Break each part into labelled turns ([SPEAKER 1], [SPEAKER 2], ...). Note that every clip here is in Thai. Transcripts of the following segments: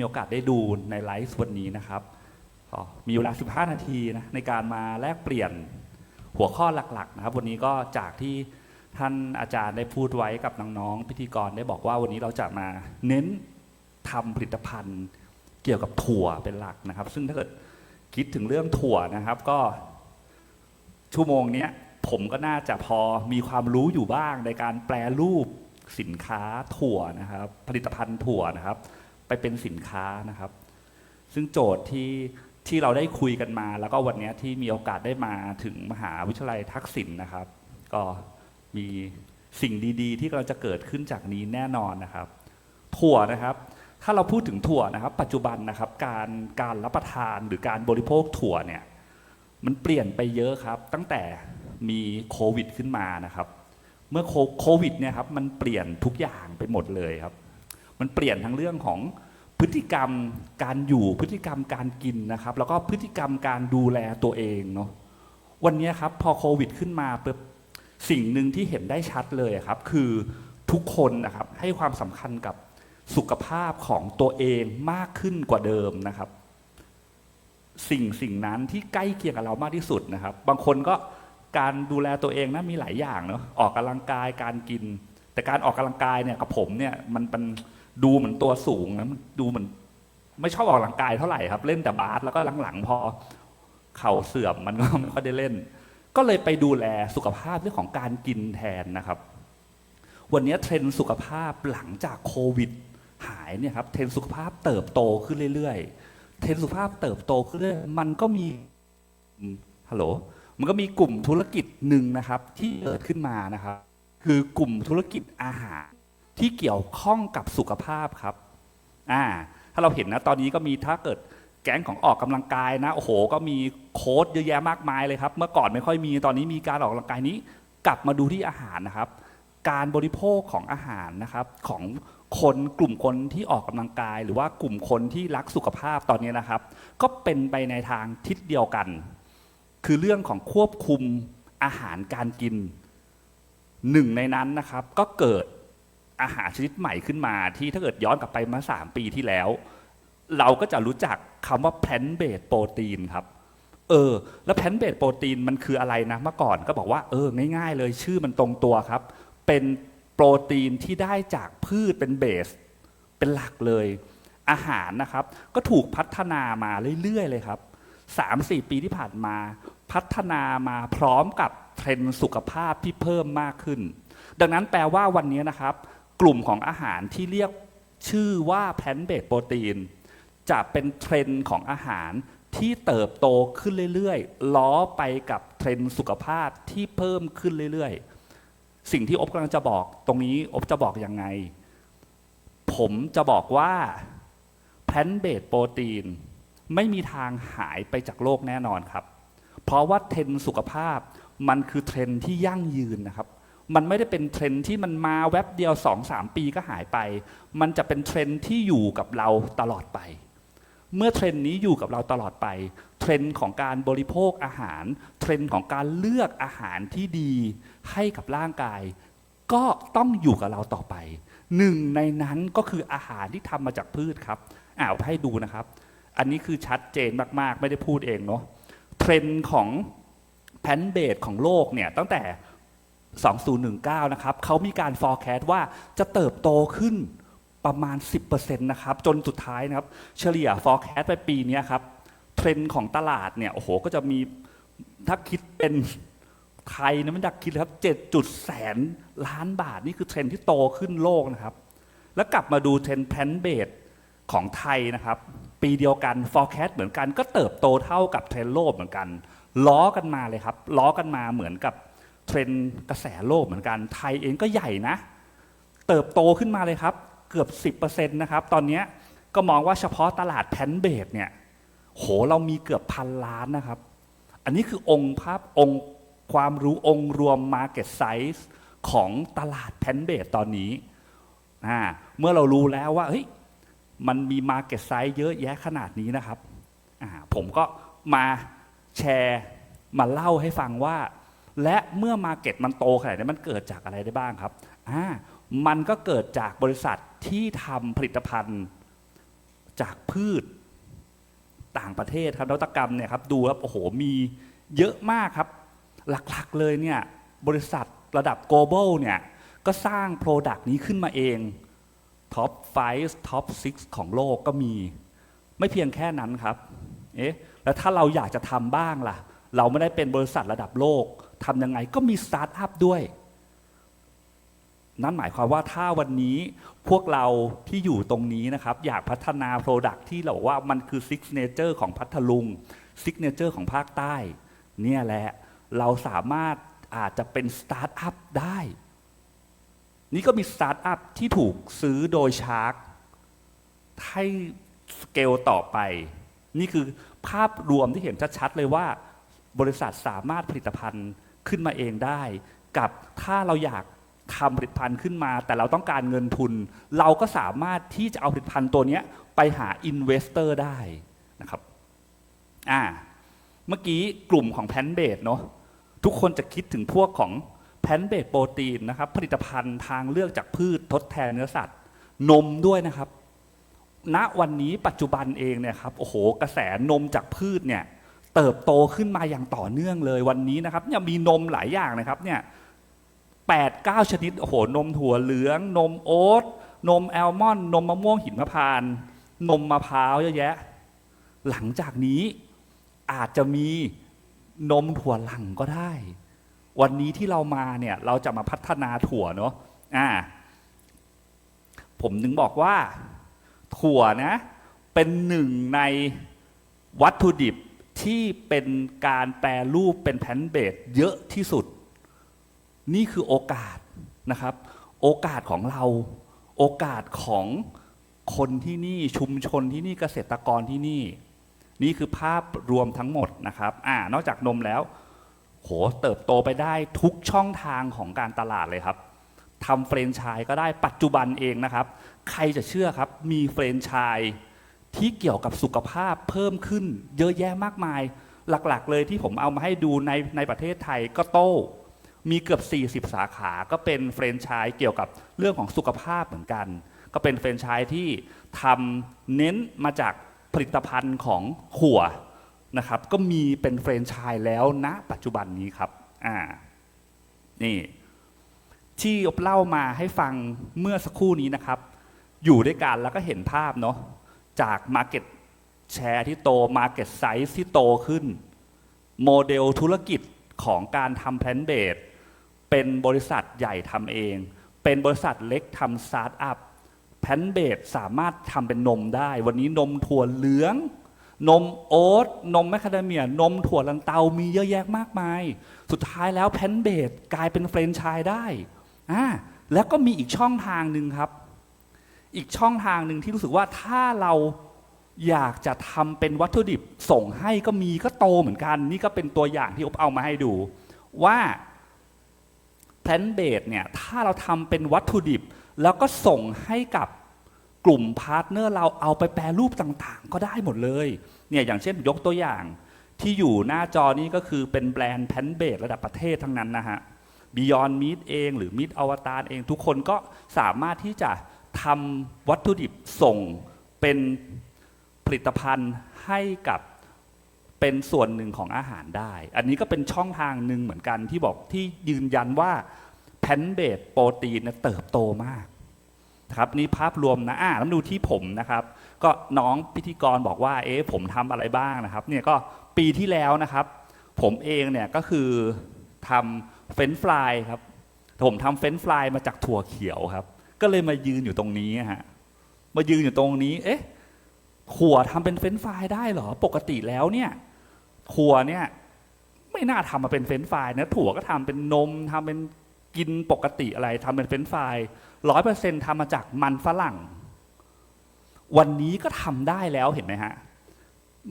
[SPEAKER 1] มีโอกาสได้ดูในไลฟ์วันนี้นะครับ มีเวลา 15 นาทีนะในการมาแลกเปลี่ยนหัวข้อหลักๆนะครับ วันนี้ก็จากที่ท่านอาจารย์ได้พูดไว้กับน้องๆพิธีกรได้บอกว่าวันนี้เราจะมาเน้นทำผลิตภัณฑ์เกี่ยวกับถั่วเป็นหลักนะครับ ซึ่งถ้าเกิดคิดถึงเรื่องถั่วนะครับก็ชั่วโมงนี้ผมก็น่าจะพอมีความรู้อยู่บ้างในการแปลรูปสินค้าถั่วนะครับ ผลิตภัณฑ์ถั่วนะครับ ไปเป็นสินค้านะครับ ซึ่งโจทย์ที่ที่เราได้คุยกันมา แล้วก็วันนี้ที่มีโอกาสได้มาถึงมหาวิทยาลัยทักษิณนะครับ ก็มีสิ่งดีๆ ที่กำลังจะเกิดขึ้นจากนี้แน่นอนนะครับ ถั่วนะครับ ถ้าเราพูดถึงถั่วนะครับ ปัจจุบันนะครับการการรับประทานหรือการบริโภคถั่วเนี่ยมันเปลี่ยนไปเยอะครับ ตั้งแต่มีโควิดขึ้นมานะครับ เมื่อโควิดเนี่ยครับมันเปลี่ยนทุกอย่างไปหมดเลยครับ มันเปลี่ยนทั้งเรื่องของ พฤติกรรมการอยู่พฤติกรรมการกินนะครับ แล้วก็พฤติกรรมการดูแลตัวเองเนาะวันนี้ครับพอโควิด ขึ้นมาปุ๊บสิ่งหนึ่งที่เห็นได้ชัดเลยครับ คือทุกคนนะครับให้ความสำคัญกับสุขภาพของตัวเองมากขึ้นกว่าเดิมนะครับ สิ่งสิ่งนั้นที่ใกล้เคียงกับเรามากที่สุดนะครับ บางคนก็การดูแลตัวเองนะมีหลายอย่างเนาะออกกำลังกายการกิน แต่การออกกำลังกายเนี่ยกับผมเนี่ยมันเป็น ดูเหมือนตัวสูงนะมันดูเหมือนไม่ชอบออกกำลังกายเท่าไหร่ครับ เล่นแต่บาสแล้วก็หลังๆพอเข่าเสื่อมมันก็ไม่ค่อยได้เล่น ก็เลยไปดูแลสุขภาพเรื่องของการกินแทนนะครับ วันนี้เทรนด์สุขภาพหลังจากโควิด หายเนี่ยครับเทรนด์สุขภาพเติบโตขึ้นเรื่อยๆ เทรนด์สุขภาพเติบโตขึ้นเรื่อยๆมันก็มีฮัลโหลมันก็มีกลุ่มธุรกิจหนึ่งนะครับ ที่เกิดขึ้นมานะครับ คือกลุ่มธุรกิจอาหาร ที่เกี่ยวข้องกับสุขภาพครับอ่าถ้าเราเห็นนะตอนนี้ก็มีถ้าเกิดแก๊งของออกกำลังกายนะโอ้โห ก็มีโค้ดเยอะแยะมากมายเลยครับ เมื่อก่อนไม่ค่อยมีตอนนี้มีการออกกำลังกายนี้ กลับมาดูที่อาหารนะครับ การบริโภคของอาหารนะครับของคนกลุ่มคนที่ออกกำลังกาย หรือว่ากลุ่มคนที่รักสุขภาพตอนนี้นะครับ ก็เป็นไปในทางทิศเดียวกัน คือเรื่องของควบคุมอาหารการกินหนึ่งในนั้นนะครับ ก็เกิด อาหารชนิดใหม่ขึ้นมาที่ถ้าเกิดย้อนกลับไปเมื่อสามปีที่แล้ว เราก็จะรู้จักคำว่าแพลนเบสโปรตีนครับเออแล้วแพลนเบสโปรตีนมันคืออะไรนะเมื่อก่อนก็บอกว่าเออง่ายๆเลยชื่อมันตรงตัวครับ เป็นโปรตีนที่ได้จากพืชเป็นเบส เป็นหลักเลย อาหารนะครับ ก็ถูกพัฒนามาเรื่อยๆเลยครับสามสี่ปีที่ผ่านมา พัฒนามาพร้อมกับเทรนด์สุขภาพที่เพิ่มมากขึ้น ดังนั้นแปลว่าวันนี้นะครับ กลุ่มของอาหารที่เรียกชื่อว่าแพลนเบสโปรตีนจะเป็นเทรนด์ของอาหารที่เติบโตขึ้นเรื่อยๆ ล้อไปกับเทรนด์สุขภาพที่เพิ่มขึ้นเรื่อยๆ สิ่งที่อบกำลังจะบอกตรงนี้อบจะบอกยังไง ผมจะบอกว่าแพลนเบสโปรตีนไม่มีทางหายไปจากโลกแน่นอนครับ เพราะว่าเทรนด์สุขภาพมันคือเทรนด์ที่ยั่งยืนนะครับ มันไม่ได้เป็นเทรนด์ที่มันมาแวบเดียว 2-3 ปีก็หายไป มันจะเป็นเทรนด์ที่อยู่กับเราตลอดไป เมื่อเทรนด์นี้อยู่กับเราตลอดไป เทรนด์ของการบริโภคอาหาร เทรนด์ของการเลือกอาหารที่ดีให้กับร่างกาย ก็ต้องอยู่กับเราต่อไป หนึ่งในนั้นก็คืออาหารที่ทำมาจากพืชครับอ่าวให้ดูนะครับ อันนี้คือชัดเจนมากๆ ไม่ได้พูดเองเนาะ เทรนด์ของแพนเบสของโลกเนี่ยตั้งแต่ 2019 นะครับเขามีการ forecast ว่าจะเติบโตขึ้นประมาณ 10%นะครับ จนสุดท้ายนะครับ เฉลี่ย forecast ไปปีนี้ครับ เทรนด์ของตลาดเนี่ย โอ้โห ก็จะมี ถ้าคิดเป็นไทยนะมันอยากคิดเลยครับ7จุดแสนล้านบาท นี่คือเทรนด์ที่โตขึ้นโลกนะครับ แล้วกลับมาดูเทรนด์แพนเบสของไทยนะครับ ปีเดียวกัน forecast เหมือนกัน ก็เติบโตเท่ากับเทรนด์โลกเหมือนกัน ล้อกันมาเลยครับ ล้อกันมาเหมือนกับ เทรนด์กระแสโลกเหมือนกัน ไทยเองก็ใหญ่นะ เติบโตขึ้นมาเลยครับ เกือบ 10%นะครับ ตอนนี้ก็มองว่าเฉพาะตลาดแพนเบสเนี่ย โห เรามีเกือบพันล้านนะครับ อันนี้คือองค์ภาพองค์ความรู้องค์รวม Market Size ของตลาดแพนเบสตอนนี้อ่าเมื่อเรารู้แล้วว่าเฮ้ยมันมี Market Size เยอะแยะขนาดนี้นะครับ ผมก็มาแชร์มาเล่าให้ฟังว่า และเมื่อ Market มันโตขนาดนี้มันเกิดจากอะไรได้บ้างครับอ่ามันก็เกิดจากบริษัทที่ทำผลิตภัณฑ์จากพืชต่างประเทศครับนวัตกรรมเนี่ยครับดูแล้วโอ้โหมีเยอะมากครับ หลักๆเลยเนี่ยบริษัทระดับ global เนี่ยก็สร้าง Product นี้ขึ้นมาเองท็อป 5 ท็อป 6 ของโลกก็มี ไม่เพียงแค่นั้นครับ เอ๊ะ แล้วถ้าเราอยากจะทำบ้างล่ะ เราไม่ได้เป็นบริษัทระดับโลก ทำยังไงก็มีสตาร์ทอัพด้วย นั่นหมายความว่าถ้าวันนี้พวกเราที่อยู่ตรงนี้นะครับ อยากพัฒนา Product ที่เราบอกว่ามันคือซิกเนเจอร์ของพัทลุงซิกเนเจอร์ของภาคใต้ เนี่ยแหละ เราสามารถอาจจะเป็นสตาร์ทอัพได้ นี่ก็มีสตาร์ทอัพที่ถูกซื้อโดยชาร์กให้สเกลต่อไป นี่คือภาพรวมที่เห็นชัดๆเลยว่าบริษัทสามารถผลิตภัณฑ์ ขึ้นมาเองได้ กับถ้าเราอยากทำผลิตภัณฑ์ขึ้นมา แต่เราต้องการเงินทุน เราก็สามารถที่จะเอาผลิตภัณฑ์ตัวนี้ไปหาอินเวสเตอร์ได้นะครับอ่าเมื่อกี้กลุ่มของแพนเบดเนาะทุกคนจะคิดถึงพวกของแพนเบดโปรตีนนะครับผลิตภัณฑ์ทางเลือกจากพืชทดแทนเนื้อสัตว์ นมด้วยนะครับ ณวันนี้ปัจจุบันเองเนี่ยครับโอ้โหกระแสนมจากพืชเนี่ย เติบโตขึ้นมาอย่างต่อเนื่องเลยวันนี้นะครับเนี่ยมีนมหลายอย่างนะครับเนี่ยแปดเก้าชนิดโอ้โหนมถั่วเหลือง นมโอ๊ตนมแอลมอนนมมะม่วงหินมะพรานต์นมมะพร้าวเยอะแยะ หลังจากนี้อาจจะมีนมถั่วหลังก็ได้ วันนี้ที่เรามาเนี่ยเราจะมาพัฒนาถั่วเนาะอ่าผมถึงบอกว่าถั่วนะ เป็นหนึ่งในวัตถุดิบ ที่เป็นการแปรรูปเป็นแพนเบดเยอะที่สุด นี่คือโอกาสนะครับ โอกาสของเรา โอกาสของคนที่นี่ชุมชนที่นี่เกษตรกรที่นี่ นี่คือภาพรวมทั้งหมดนะครับอ่านอกจากนมแล้ว โหเติบโตไปได้ทุกช่องทางของการตลาดเลยครับทำเฟรนไชส์ก็ได้ปัจจุบันเองนะครับ ใครจะเชื่อครับมีเฟรนไชส์ ที่เกี่ยวกับสุขภาพเพิ่มขึ้น เยอะแยะมากมาย หลักๆ เลยที่ผมเอามาให้ดูในในประเทศไทยก็โต้มีเกือบ 40 สาขาก็เป็นเฟรนไชส์เกี่ยวกับเรื่องของสุขภาพเหมือนกัน ก็เป็นเฟรนไชส์ที่ทำเน้นมาจากผลิตภัณฑ์ของขัวนะครับก็มีเป็นเฟรนไชส์แล้วณปัจจุบันนี้ครับอ่านี่ที่เล่ามาให้ฟังเมื่อสักครู่นี้นะครับ อยู่ด้วยกันแล้วก็เห็นภาพเนาะ จาก Market Share ที่โต Market Size ที่โตขึ้น โมเดลธุรกิจของการทำแพลนเบดเป็นบริษัทใหญ่ทำเอง เป็นบริษัทเล็กทำสตาร์ทอัพแพลนเบดสามารถทำเป็นนมได้ วันนี้นมถั่วเหลือง นมโอ๊ตนมแมคคาเดเมีย นมถั่วลันเตามีเยอะแยะมากมาย สุดท้ายแล้วแพนเบดกลายเป็นเฟรนไชส์ได้อ่าแล้วก็มีอีกช่องทางหนึ่งครับ อีกช่องทางหนึ่งที่รู้สึกว่าถ้าเราอยากจะทำเป็นวัตถุดิบส่งให้ก็มีก็โตเหมือนกัน นี่ก็เป็นตัวอย่างที่อบเอามาให้ดู ว่าแพลนเบดเนี่ยถ้าเราทำเป็นวัตถุดิบ แล้วก็ส่งให้กับกลุ่มพาร์ทเนอร์เราเอาไปแปรรูปต่างๆ ก็ได้หมดเลยเนี่ยอย่างเช่นยกตัวอย่างที่อยู่หน้าจอนี้ก็คือเป็นแบรนด์แพนเบดระดับประเทศทั้งนั้นนะฮะ Beyond Meat เอง หรือ Meat Avatar เองทุกคนก็สามารถที่จะ ทำวัตถุดิบส่งเป็นผลิตภัณฑ์ให้กับเป็นส่วนหนึ่งของอาหารได้ อันนี้ก็เป็นช่องทางหนึ่งเหมือนกันที่บอกที่ยืนยันว่าแพนเบดโปรตีนเติบโตมากครับนี่ภาพรวมนะอ่าแล้วดูที่ผมนะครับ ก็น้องพิธีกรบอกว่า เอ๊ะผมทำอะไรบ้างนะครับ เนี่ยก็ปีที่แล้วนะครับ ผมเองเนี่ยก็คือทำเฟรนฟรายครับ ผมทำเฟรนฟรายมาจากถั่วเขียวครับ ก็เลยมายืนอยู่ตรงนี้ฮะมายืนอยู่ตรงนี้ เอ๊ะขัวทำเป็นเฟรนช์ฟรายได้เหรอ ปกติแล้วเนี่ยขัวเนี่ย ไม่น่าทำมาเป็นเฟรนช์ฟรายนะถั่วก็ทำเป็นนมทำเป็นกินปกติอะไรทำเป็นเฟรนช์ฟรายร้อยเปอร์เซ็นต์ทำมาจากมันฝรั่ง วันนี้ก็ทำได้แล้วเห็นไหมฮะ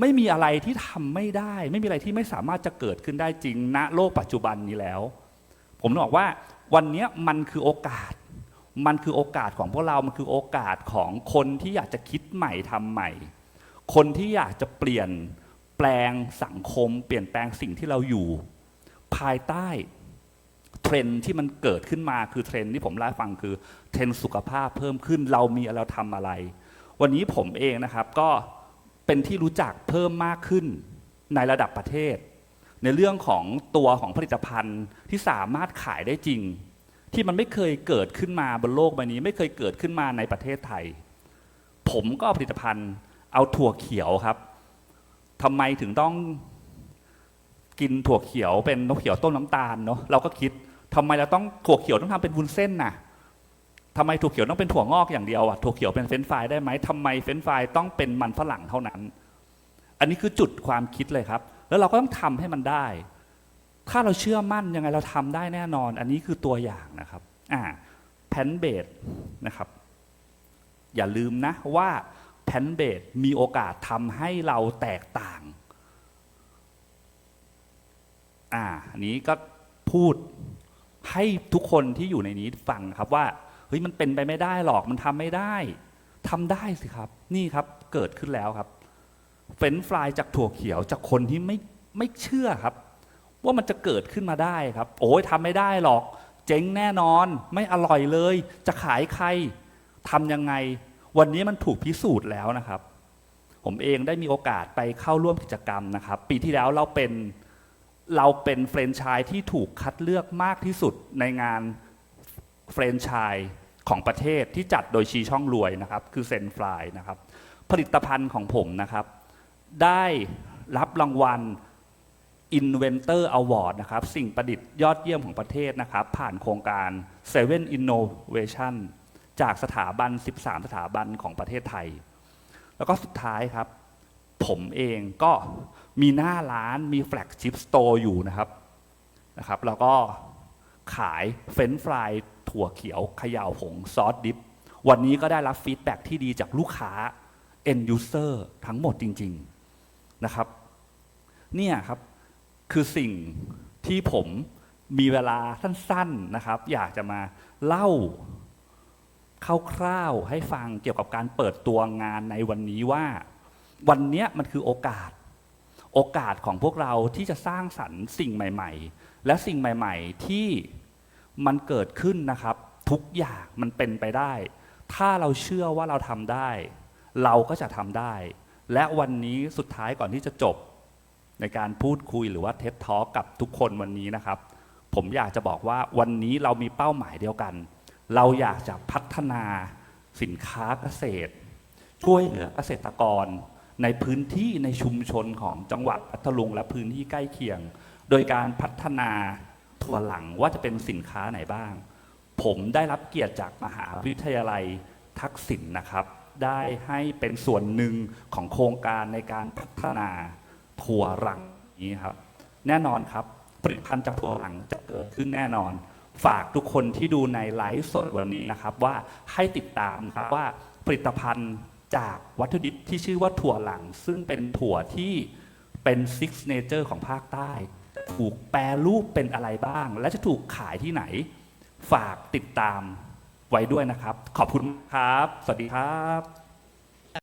[SPEAKER 1] ไม่มีอะไรที่ทำไม่ได้ ไม่มีอะไรที่ไม่สามารถจะเกิดขึ้นได้จริงณโลกปัจจุบันนี้แล้ว ผมบอกว่าวันนี้มันคือโอกาส มันคือโอกาสของพวกเรา มันคือโอกาสของคนที่อยากจะคิดใหม่ทำใหม่ คนที่อยากจะเปลี่ยนแปลงสังคม เปลี่ยนแปลงสิ่งที่เราอยู่ ภายใต้เทรนที่มันเกิดขึ้นมาคือเทรนที่ผมเล่าฟังคือเทรนสุขภาพเพิ่มขึ้นเรามีเราทำอะไร วันนี้ผมเองนะครับก็เป็นที่รู้จักเพิ่มมากขึ้นในระดับประเทศ ในเรื่องของตัวของผลิตภัณฑ์ที่สามารถขายได้จริง ที่มันไม่เคยเกิดขึ้นมาบนโลกใบนี้ ไม่เคยเกิดขึ้นมาในประเทศไทย ผมก็เอาผลิตภัณฑ์เอาถั่วเขียวครับทำไมถึงต้องกินถั่วเขียวเป็นนกเขียวต้มน้ำตาลเนาะเราก็คิดทำไมเราต้องถั่วเขียวต้องทำเป็นวุ้นเส้นน่ะทำไมถั่วเขียวต้องเป็นถั่วงอกอย่างเดียวอะถั่วเขียวเป็นเฟรนฟรายได้ไหมทำไมเฟรนฟรายต้องเป็นมันฝรั่งเท่านั้น อันนี้คือจุดความคิดเลยครับ แล้วเราก็ต้องทำให้มันได้ ถ้าเราเชื่อมั่นยังไงเราทำได้แน่นอน อันนี้คือตัวอย่างนะครับอ่าแพนเบดนะครับอย่าลืมนะว่าแพนเบดมีโอกาสทำให้เราแตกต่างอ่าอันนี้ก็พูดให้ทุกคนที่อยู่ในนี้ฟังครับว่าเฮ้ยมันเป็นไปไม่ได้หรอกมันทำไม่ได้ทำได้สิครับ นี่ครับเกิดขึ้นแล้วครับ เฟรนฟรายจากถั่วเขียวจากคนที่ไม่ไม่เชื่อครับ ว่ามันจะเกิดขึ้นมาได้ครับ โอ้ยทำไม่ได้หรอก เจ๊งแน่นอน ไม่อร่อยเลย จะขายใครทำยังไง วันนี้มันถูกพิสูจน์แล้วนะครับ ผมเองได้มีโอกาสไปเข้าร่วมกิจกรรมนะครับ ปีที่แล้วเราเป็นเราเป็นเฟรนไชส์ที่ถูกคัดเลือกมากที่สุดในงานเฟรนไชส์ของประเทศที่จัดโดยชีช่องรวยนะครับ คือเซนฟรายนะครับ ผลิตภัณฑ์ของผมนะครับ ได้รับรางวัล Inventor Award นะครับ สิ่งประดิษฐ์ยอดเยี่ยมของประเทศนะครับ ผ่านโครงการ Seven Innovation จากสถาบัน 13 สถาบันของประเทศไทย แล้วก็สุดท้ายครับ ผมเองก็มีหน้าร้านมีแฟลกชิพสโตร์อยู่นะครับนะครับ แล้วก็ขายเฟรนช์ฟรายถั่วเขียวขย่าผงซอสดิฟวันนี้ก็ได้รับฟีดแบ็กที่ดีจากลูกค้า end user ทั้งหมดจริง ๆ นะครับ เนี่ยครับ คือสิ่งที่ผมมีเวลาสั้นๆนะครับ อยากจะมาเล่าคร่าวๆให้ฟังเกี่ยวกับการเปิดตัวงานในวันนี้ว่า วันนี้มันคือโอกาส โอกาสของพวกเราที่จะสร้างสรรค์สิ่งใหม่ ๆ และสิ่งใหม่ ๆ ที่มันเกิดขึ้นนะครับ ทุกอย่างมันเป็นไปได้ ถ้าเราเชื่อว่าเราทำได้ เราก็จะทำได้ และวันนี้สุดท้ายก่อนที่จะจบ ในการพูดคุยหรือว่าเท็ t ทอกับทุกคนวันนี้นะครับ ผมอยากจะบอกว่าวันนี้เรามีเป้าหมายเดียวกัน เราอยากจะพัฒนาสินค้าเกษตร ช่วยเหลือเกษตรกร ในพื้นที่ในชุมชนของจังหวัดพัทลุงและพื้นที่ใกล้เคียง โดยการพัฒนาถั่วหลังว่าจะเป็นสินค้าไหนบ้าง ผมได้รับเกียรติจากมหาวิทยาลัยทักษิณนะครับ ได้ให้เป็นส่วนหนึ่งของโครงการในการพัฒนา ถั่วหลังนี้ครับแน่นอนครับ ผลิตภัณฑ์จากถั่วหลังจะเกิดขึ้นแน่นอน ฝากทุกคนที่ดูในไลฟ์สดวันนี้นะครับ ว่าให้ติดตามครับว่าผลิตภัณฑ์จากวัตถุดิบที่ชื่อว่าถั่วหลัง ซึ่งเป็นถั่วที่เป็นซิกเนเจอร์ของภาคใต้ ถูกแปรรูปเป็นอะไรบ้าง และจะถูกขายที่ไหน ฝากติดตามไว้ด้วยนะครับ ขอบคุณครับ สวัสดีครับ